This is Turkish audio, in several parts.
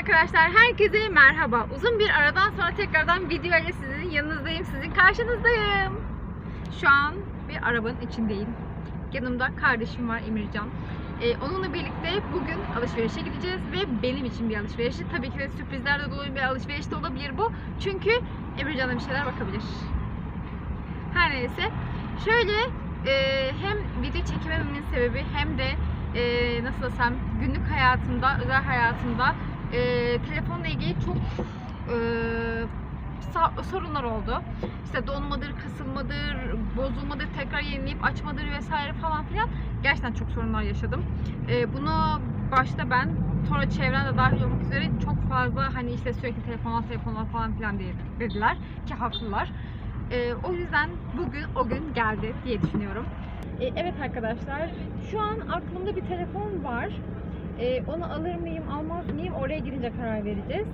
arkadaşlar, herkese merhaba. Uzun bir aradan sonra tekrardan video ile sizin yanınızdayım, sizin karşınızdayım. Şu an bir arabanın içindeyim. Yanımda kardeşim var Emircan. Ee, onunla birlikte bugün alışverişe gideceğiz ve benim için bir alışveriş. Tabii ki de sürprizlerle dolu bir alışveriş de olabilir bu. Çünkü Emircan'a bir şeyler bakabilir. Her neyse. Şöyle e, hem video çekemememin sebebi hem de e, nasıl desem günlük hayatımda, özel hayatımda e, telefonla ilgili çok e, sorunlar oldu. İşte donmadır, kısılmadır, bozulmadır, tekrar yenileyip açmadır vesaire falan filan. Gerçekten çok sorunlar yaşadım. E, bunu başta ben, sonra çevrem de dahil olmak üzere çok fazla hani işte sürekli telefon al, telefon al falan filan dediler ki haklılar. E, o yüzden bugün o gün geldi diye düşünüyorum. E, evet arkadaşlar, şu an aklımda bir telefon var. E, onu alır mıyım, almaz mıyım oraya gidince karar vereceğiz.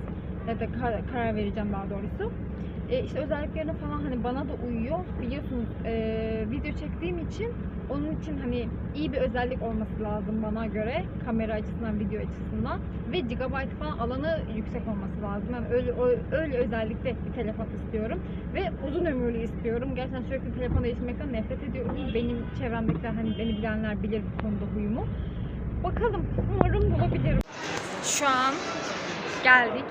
Ya da kar- karar vereceğim daha doğrusu. E, işte özelliklerine falan hani bana da uyuyor. Biliyorsunuz e, video çektiğim için onun için hani iyi bir özellik olması lazım bana göre. Kamera açısından, video açısından. Ve gigabyte falan alanı yüksek olması lazım. Yani öyle, öyle özellikle bir telefon istiyorum. Ve uzun ömürlü istiyorum. Gerçekten sürekli telefon değiştirmekten nefret ediyorum. Benim çevremdekiler hani beni bilenler bilir bu konuda huyumu. Bakalım umarım bulabilirim. Şu an geldik.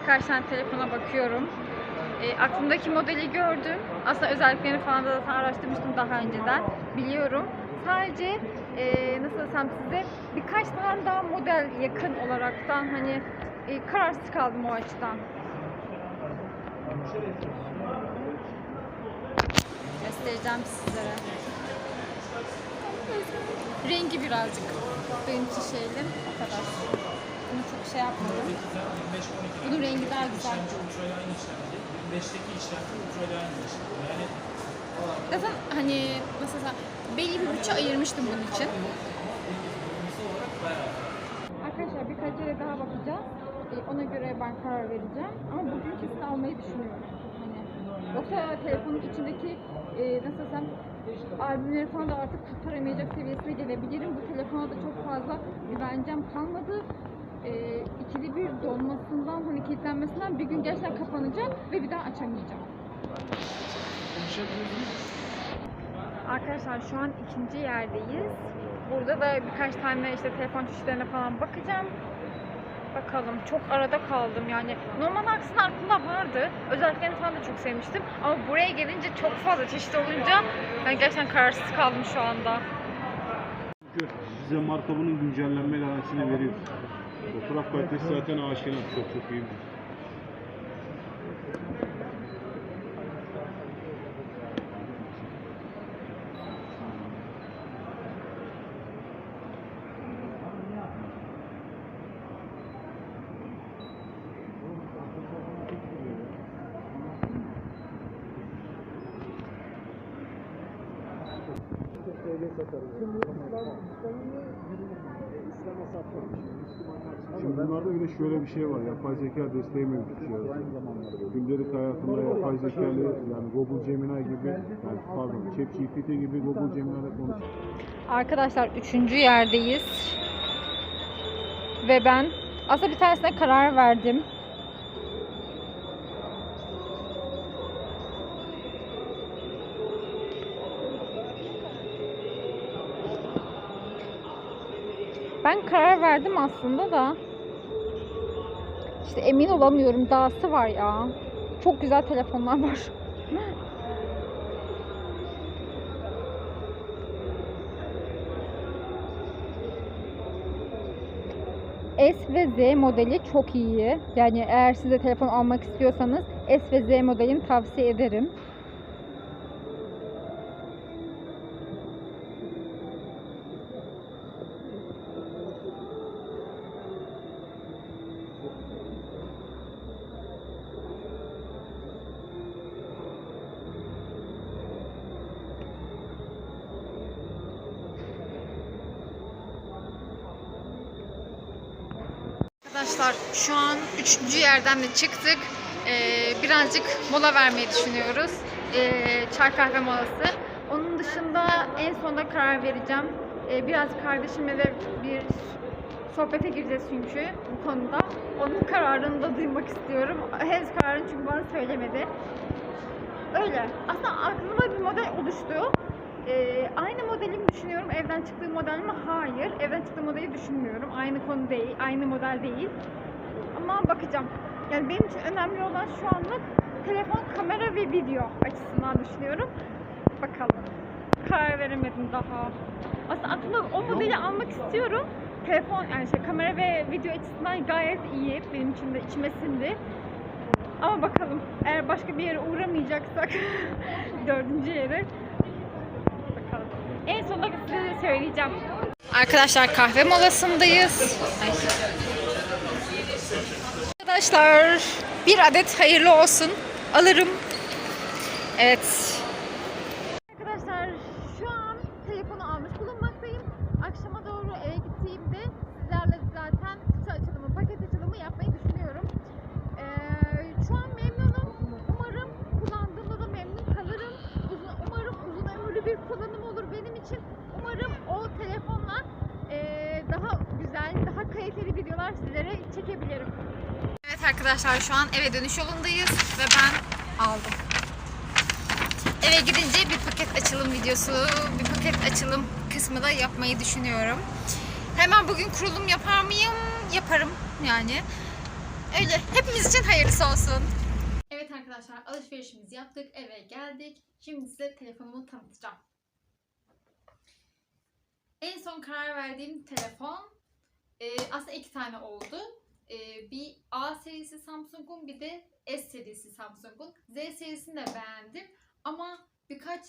Birkaç tane telefona bakıyorum. E, aklımdaki modeli gördüm. Aslında özelliklerini falan da zaten araştırmıştım daha önceden. Biliyorum. Sadece e, nasıl desem size birkaç tane daha model yakın olaraktan hani e, kararsız kaldım o açıdan. Göstereceğim sizlere. Rengi birazcık benim için şeyli. O kadar. Bunu çok şey yapmadım. Bunun rengi daha güzel. Ultra'yla aynı işlemci. 25'teki işlemci Ultra'yla aynı işlemci. Yani Zaten hani desem belli bir bütçe ayırmıştım bunun için. Arkadaşlar birkaç yere daha bakacağım. Ee, ona göre ben karar vereceğim. Ama bugün kesin almayı düşünüyorum. Yoksa telefonun içindeki e, nasıl desem albümleri falan da artık kurtaramayacak seviyesine gelebilirim. Bu telefona da çok fazla güvencem kalmadı. E, ikili bir donmasından hani kilitlenmesinden bir gün gerçekten kapanacak ve bir daha açamayacağım. Arkadaşlar şu an ikinci yerdeyiz. Burada da birkaç tane işte telefon çeşitlerine falan bakacağım. Bakalım çok arada kaldım yani. Normal aksine aklımda vardı. Özelliklerini falan da çok sevmiştim. Ama buraya gelince çok fazla çeşit olunca ben gerçekten kararsız kaldım şu anda. Çünkü bize marka bunun güncellenme garantisini veriyor. Fotoğraf kalitesi zaten aşina çok çok iyi. Şimdi bunlarda bir de şöyle bir şey var. Yapay zeka desteği mevcut cihazda. Gündelik hayatında yapay zekalı yani Google Gemini gibi yani pardon ChatGPT gibi Google Gemini'yle konuş. Arkadaşlar üçüncü yerdeyiz. Ve ben aslında bir tanesine karar verdim. Ben karar verdim aslında da. İşte emin olamıyorum. Dahası var ya. Çok güzel telefonlar var. S ve Z modeli çok iyi. Yani eğer siz de telefon almak istiyorsanız S ve Z modelini tavsiye ederim. Arkadaşlar şu an üçüncü yerden de çıktık. Ee, birazcık mola vermeyi düşünüyoruz. Ee, çay kahve molası. Onun dışında en sonunda karar vereceğim. Ee, biraz kardeşimle de bir sohbete gireceğiz çünkü bu konuda. Onun kararını da duymak istiyorum. Henüz kararını çünkü bana söylemedi. Öyle. Aslında aklımda bir model oluştu. Ee, aynı modeli mi düşünüyorum? Evden çıktığı model mi? Hayır. Evden çıktığı modeli düşünmüyorum. Aynı konu değil, aynı model değil. Ama bakacağım. Yani benim için önemli olan şu anlık telefon, kamera ve video açısından düşünüyorum. Bakalım. Karar veremedim daha. Aslında aklımda o modeli almak istiyorum. Telefon, yani şey, kamera ve video açısından gayet iyi. Benim için de içime sindi. Ama bakalım eğer başka bir yere uğramayacaksak dördüncü yere. En sonunda size söyleyeceğim. Arkadaşlar kahve molasındayız. Ay. Arkadaşlar bir adet hayırlı olsun. Alırım. Evet. Arkadaşlar şu an telefonu almış bulunmaktayım. Akşama doğru eve gittiğimde sizlerle zaten kutu açılımı, paket açılımı yapmayı düşünüyorum. Ee, şu an memnunum. Umarım kullandığımda da memnun kalırım. Uzun, umarım uzun ömürlü bir kullanım olur benim için. Umarım o telefonla ee, daha güzel, daha kaliteli videolar sizlere çekebilirim. Evet arkadaşlar şu an eve dönüş yolundayız ve ben aldım. Eve gidince bir paket açılım videosu, bir paket açılım kısmı da yapmayı düşünüyorum. Hemen bugün kurulum yapar mıyım? Yaparım yani. Öyle. Hepimiz için hayırlısı olsun. Evet arkadaşlar alışverişimizi yaptık. Eve geldik. Şimdi size telefonumu tanıtacağım. En son karar verdiğim telefon e, aslında iki tane oldu. E, bir A serisi Samsung'un bir de S serisi Samsung'un. Z serisini de beğendim. Ama birkaç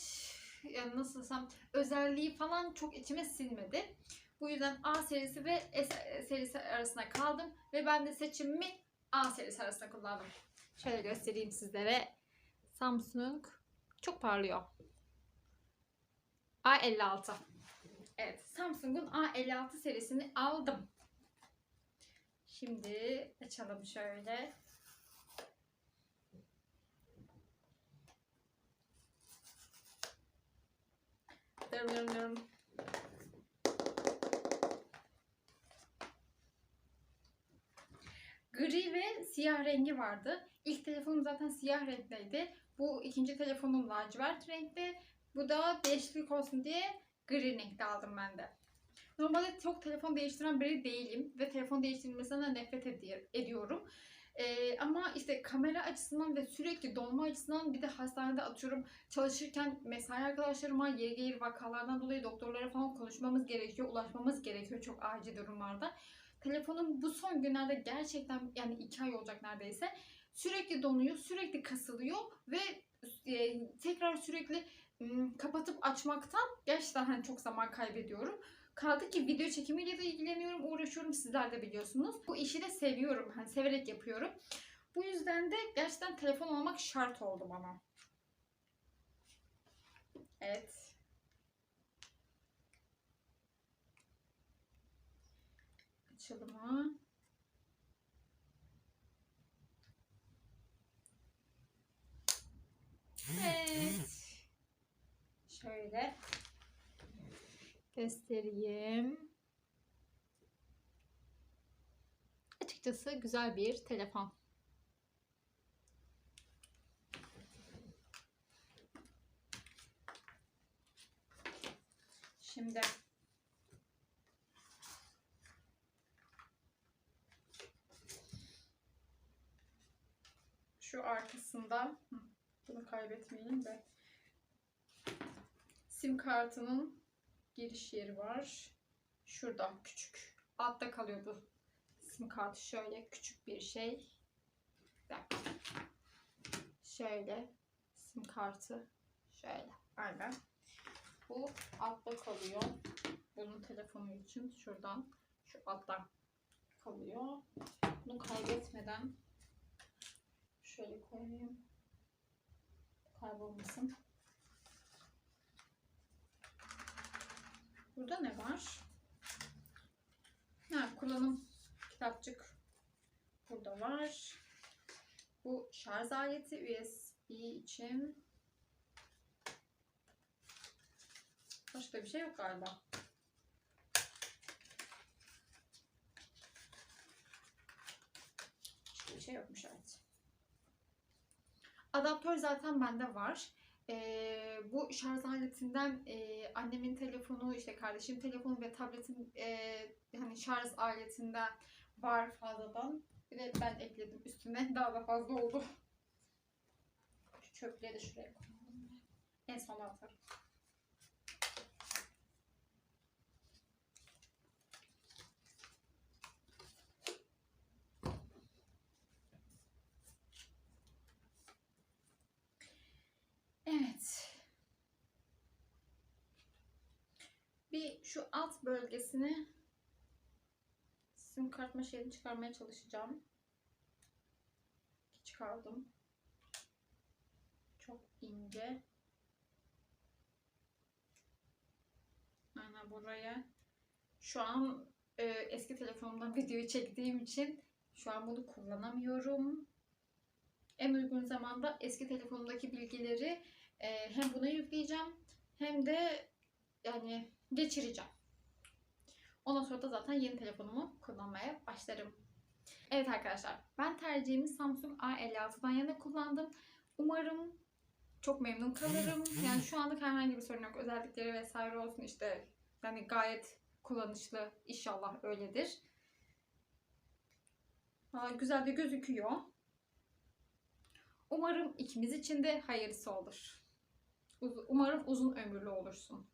yani nasıl desem özelliği falan çok içime sinmedi. Bu yüzden A serisi ve S serisi arasında kaldım ve ben de seçimimi A serisi arasında kullandım. Şöyle göstereyim sizlere. Samsung çok parlıyor. A56. Evet, Samsung'un A56 serisini aldım. Şimdi açalım şöyle. Dım dım. Gri ve siyah rengi vardı. İlk telefonum zaten siyah renkteydi. Bu ikinci telefonum lacivert renkte. Bu da değişiklik olsun diye gri renkte aldım ben de. Normalde çok telefon değiştiren biri değilim ve telefon değiştirilmesinden de nefret edi- ediyorum. Ee, ama işte kamera açısından ve sürekli dolma açısından bir de hastanede atıyorum çalışırken mesai arkadaşlarıma yeri gelir vakalardan dolayı doktorlara falan konuşmamız gerekiyor, ulaşmamız gerekiyor çok acil durumlarda. Telefonum bu son günlerde gerçekten yani iki ay olacak neredeyse sürekli donuyor, sürekli kasılıyor ve e, tekrar sürekli m, kapatıp açmaktan gerçekten hani çok zaman kaybediyorum. Kaldı ki video çekimiyle de ilgileniyorum, uğraşıyorum. Sizler de biliyorsunuz. Bu işi de seviyorum. Hani severek yapıyorum. Bu yüzden de gerçekten telefon almak şart oldu bana. Evet. Açılımı. Evet. Şöyle göstereyim. Açıkçası güzel bir telefon. Şimdi şu arkasında bunu kaybetmeyeyim de sim kartının giriş yeri var. Şurada küçük. Altta kalıyor bu sim kartı. Şöyle küçük bir şey. Şöyle sim kartı. Şöyle. Aynen. Bu altta kalıyor. Bunun telefonu için şuradan şu alttan kalıyor. Bunu kaybetmeden şöyle koyayım. Kaybolmasın. Burada ne var? Ha, kullanım kitapçık burada var. Bu şarj aleti USB için. Başka bir şey yok galiba. Başka bir şey yokmuş evet. Adaptör zaten bende var. Ee, bu şarj aletinden e, annemin telefonu, işte kardeşim telefonu ve tabletin e, hani şarj aletinden var fazladan. Bir de ben ekledim üstüne. Daha da fazla oldu. Şu çöpleri de şuraya koyalım. En son atarım. Evet. Bir şu alt bölgesini sim kartma şeyini çıkarmaya çalışacağım. Çıkardım. Çok ince. Aynen buraya. Şu an e, eski telefonumdan videoyu çektiğim için şu an bunu kullanamıyorum. En uygun zamanda eski telefonumdaki bilgileri e, hem buna yükleyeceğim hem de yani geçireceğim. Ondan sonra da zaten yeni telefonumu kullanmaya başlarım. Evet arkadaşlar ben tercihimi Samsung A56'dan yana kullandım. Umarım çok memnun kalırım. Yani şu anlık herhangi bir sorun yok. Özellikleri vesaire olsun işte yani gayet kullanışlı. İnşallah öyledir. Aa, güzel de gözüküyor. Umarım ikimiz için de hayırlısı olur. Umarım uzun ömürlü olursun.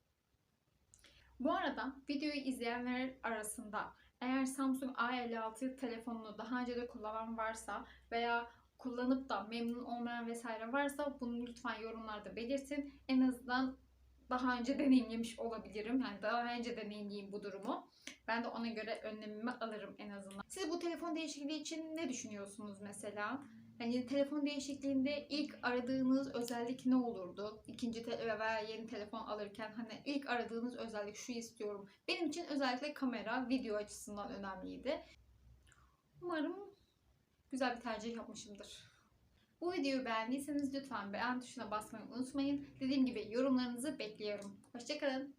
Bu arada videoyu izleyenler arasında eğer Samsung A56 telefonunu daha önce de kullanan varsa veya kullanıp da memnun olmayan vesaire varsa bunu lütfen yorumlarda belirtin. En azından daha önce deneyimlemiş olabilirim. Yani daha önce deneyimleyeyim bu durumu. Ben de ona göre önlemimi alırım en azından. Siz bu telefon değişikliği için ne düşünüyorsunuz mesela? Hani telefon değişikliğinde ilk aradığınız özellik ne olurdu? İkinci veya yeni telefon alırken hani ilk aradığınız özellik şu istiyorum. Benim için özellikle kamera, video açısından önemliydi. Umarım güzel bir tercih yapmışımdır. Bu videoyu beğendiyseniz lütfen beğen tuşuna basmayı unutmayın. Dediğim gibi yorumlarınızı bekliyorum. Hoşçakalın.